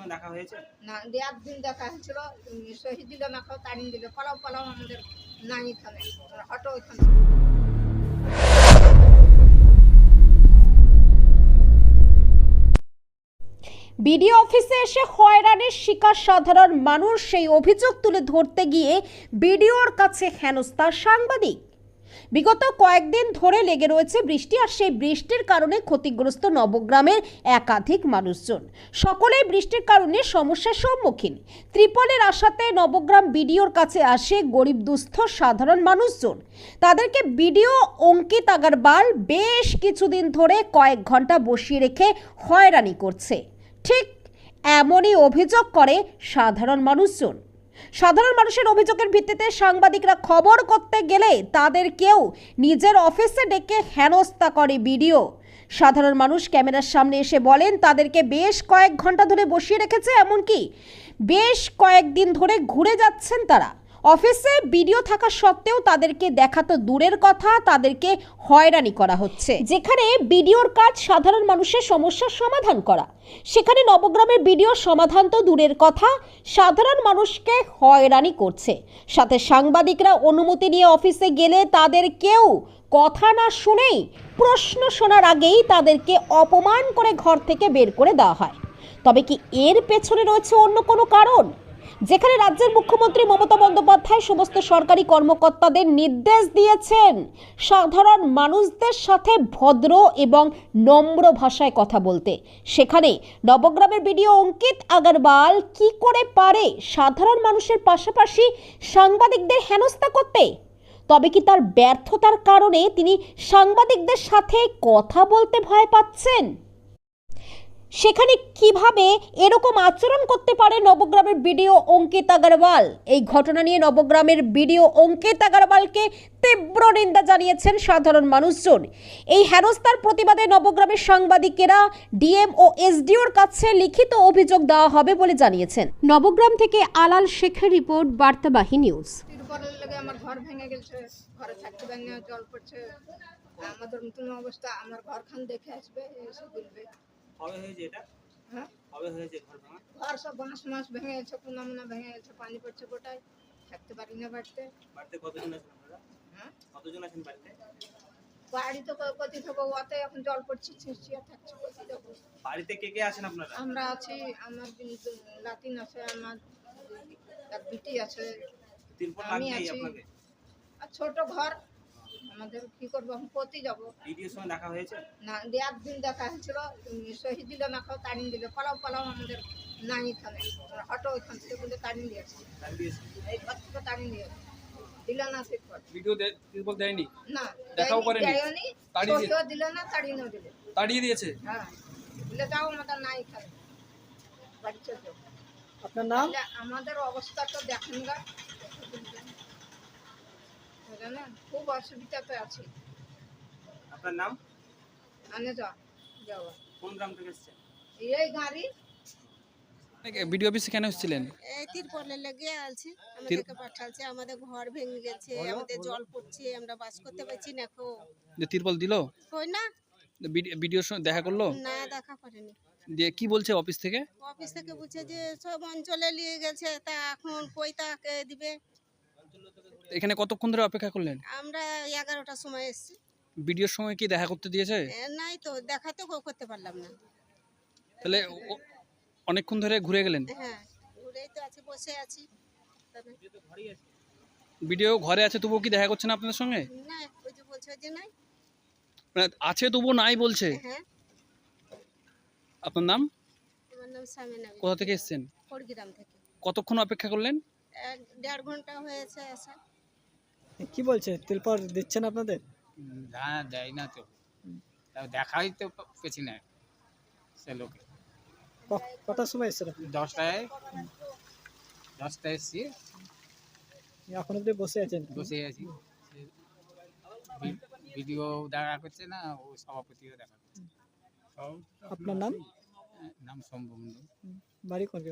সঙ্গে দেখা হয়েছে? না একদিন দেখা হয়েছিল শহীদ দিল না খাও তাড়িয়ে দিল পালাও পালাও আমাদের নাই এখানে অটো ওইখানে বিডিও অফিসে এসে হয়রানির শিকার সাধারণ মানুষ সেই অভিযোগ তুলে ধরতে গিয়ে বিডিওর কাছে হেনস্থা সাংবাদিক। বিগত কয়েকদিন ধরে লেগে রয়েছে বৃষ্টি, আর সেই বৃষ্টির কারণে ক্ষতিগ্রস্ত নবগ্রামের একাধিক মানুষজন। সকলেই বৃষ্টির কারণে সমস্যার সম্মুখীন। ত্রিপলের আশাতে নবগ্রাম বিডিওর কাছে আসে গরিব, দুস্থ, সাধারণ মানুষজন। তাদেরকে বিডিও অঙ্কিত আগারবাল বেশ কিছুদিন ধরে কয়েক ঘণ্টা বসিয়ে রেখে হয়রানি করছে। ঠিক এমনই অভিযোগ করে সাধারণ মানুষজন। সাধারণ মানুষের অভিযোগের ভিত্তিতে সাংবাদিকরা খবর করতে গেলে তাদের কেউ নিজের অফিসে ডেকে হেনস্থা করে ভিডিও সাধারণ মানুষ ক্যামেরার সামনে এসে বলেন, তাদেরকে বেশ কয়েক ঘণ্টা ধরে বসিয়ে রেখেছে, এমনকি বেশ কয়েকদিন ধরে ঘুরে যাচ্ছেন তারা। অফিসে ভিডিও থাকা সত্ত্বেও তাদেরকে দেখা তো দূরের কথা, তাদেরকে হয়রানি করা হচ্ছে। যেখানে ভিডিওর কাজ সাধারণ মানুষের সমস্যার সমাধান করা। সেখানে নবগ্রামের ভিডিও সমাধান তো দূরের কথা, সাধারণ মানুষকে হয়রানি করছে। সাথে সাংবাদিকরা অনুমতি নিয়ে অফিসে গেলে তাদের কেউ কথা না শুনেই প্রশ্ন শোনার আগেই তাদেরকে অপমান করে ঘর থেকে বের করে দেওয়া হয়। তবে কি এর পেছনে রয়েছে অন্য কোনো কারণ? যেখানে রাজ্যের মুখ্যমন্ত্রী মমতা বন্দ্যোপাধ্যায় সমস্ত সরকারি কর্মকর্তাদের নির্দেশ দিয়েছেন। সাধারণ মানুষদের সাথে ভদ্র এবং নম্র ভাষায় কথা বলতে। সেখানে নবগ্রামের বিডিও অঙ্কিত আগরওয়াল কি করে পারে? সাধারণ মানুষের পাশাপাশি সাংবাদিকদের হেনস্থা করতে? তবে কি তার ব্যর্থতার কারণে তিনি সাংবাদিকদের সাথে কথা বলতে ভয় পাচ্ছেন? সেখানে কীভাবে এরকম আচরণ করতে পারে নবগ্রামের বিডিও অঙ্কিত আগরওয়াল? এই ঘটনা নিয়ে নবগ্রামের বিডিও অঙ্কিত আগরওয়ালকে তীব্র নিন্দা জানিয়েছেন সাধারণ মানুষজন। এই হেনস্থার প্রতিবাদে নবগ্রামের সাংবাদিকেরা, ডিএম ও এসডিওর কাছে লিখিত অভিযোগ দেওয়া হবে বলে জানিয়েছেন। নবগ্রাম থেকে আলাল শেখের রিপোর্ট বার্তাবাহী নিউজ। আমার ঘর আমাদের নতুন অবস্থা, আমার দেখে আসবে বলবে। কবে হয়েছে এটা? হ্যাঁ। কবে হয়েছে ঘর ভাঙা? ঘর সব বাঁশ মাস ভেঙে গেছে কোনা মোনা ভেঙে গেছে পানি পড়ছে গোটায় থাকতে পারি না বাড়িতে। বাড়িতে কতজন আছেন আপনারা? হ্যাঁ? কতজন আছেন বাড়িতে? বাড়ি তো কতি থাকব ওতে এখন জল পড়ছে ছিঁচিয়া থাকছে কতি বাড়িতে কে কে আছেন আপনারা? আমরা আছি আমার লাতিন আছে আমার এক বিটি আছে। তিরপল। আপনাকে? আর ছোট ঘর আমাদের কি করব? আমি কতি যাব। সঙ্গে দেখা হয়েছে? না একদিন দেখা হয়েছিল শহীদ দিল না খাও তাড়িয়ে দিল পালাও পালাও আমাদের নাই এখানে। অটো ওইখান থেকে বলে দিয়েছে। দিয়েছে? এই ঘর থেকে তাড়িয়ে দিয়েছে। দিল না ঠিক করে ভিডিও দে- দেয়নি? না দেখাও করেনি? তাড়িয়ে দিল না তাড়িয়ে দিল। তাড়িয়ে দিয়েছে? হ্যাঁ। বলে যাও আমাদের নাই এখানে। বাড়ি চলে আপনার নাম? আমাদের অবস্থাটা দেখেন গা খুব অসুবিধাতে আছি। আপনার নাম? আনে যাওয়া কোন গ্রাম থেকে এসেছেন? এই গাড়ি। ভিডিও অফিসে কেন এসেছিলেন? এই তিরপলে লেগে আছি। আমাদেরকে পাঠাচ্ছে আমাদের ঘর ভেঙে গেছে আমাদের জল পড়ছে আমরা বাস করতে পারছি না খো যে তিরপল দিল? কই না? ভিডিওর সঙ্গে দেখা করল? না দেখা করেনি। দিয়ে কি বলছে অফিস থেকে? অফিস থেকে বলছে যে সব অঞ্চলে নিয়ে গেছে তা এখন কই তাকে দিবে? এখানে কতক্ষণ ধরে অপেক্ষা করলেন? আমরা এগারোটার সময় এসেছি। ভিডিওর সময় কি দেখা করতে দিয়েছে? নাই তো দেখাতে করতে পারলাম না। তাহলে অনেকক্ষণ ধরে ঘুরে গেলেন? হ্যাঁ ঘুরেই তো আছি বসে আছি। ভিডিও ঘরে আছে তবুও কি দেখা করছে না আপনাদের সঙ্গে? না ওই যে বলছে যে নাই। মানে আছে তবুও নাই বলছে? হ্যাঁ। আপনার নাম? আমার নাম সামিনা কোথা থেকে এসেছেন? থেকে। কতক্ষণ অপেক্ষা করলেন? এক দেড় ঘণ্টা হয়েছে আসা কি বলছে? তিলপর দিচ্ছেন আপনাদের? না দেয় না তো। দেখাই তো পেছি না সে লোকে। কটার সময় এসেছেন আপনি? দশটায় দশটায় এসছি। এখন অব্দি বসে আছেন বসে আছি। ভিডিও দেখা করছে না ও সভাপতিও দেখা করছে। সব আপনার নাম? নাম সম্ভব বাড়ি কোন?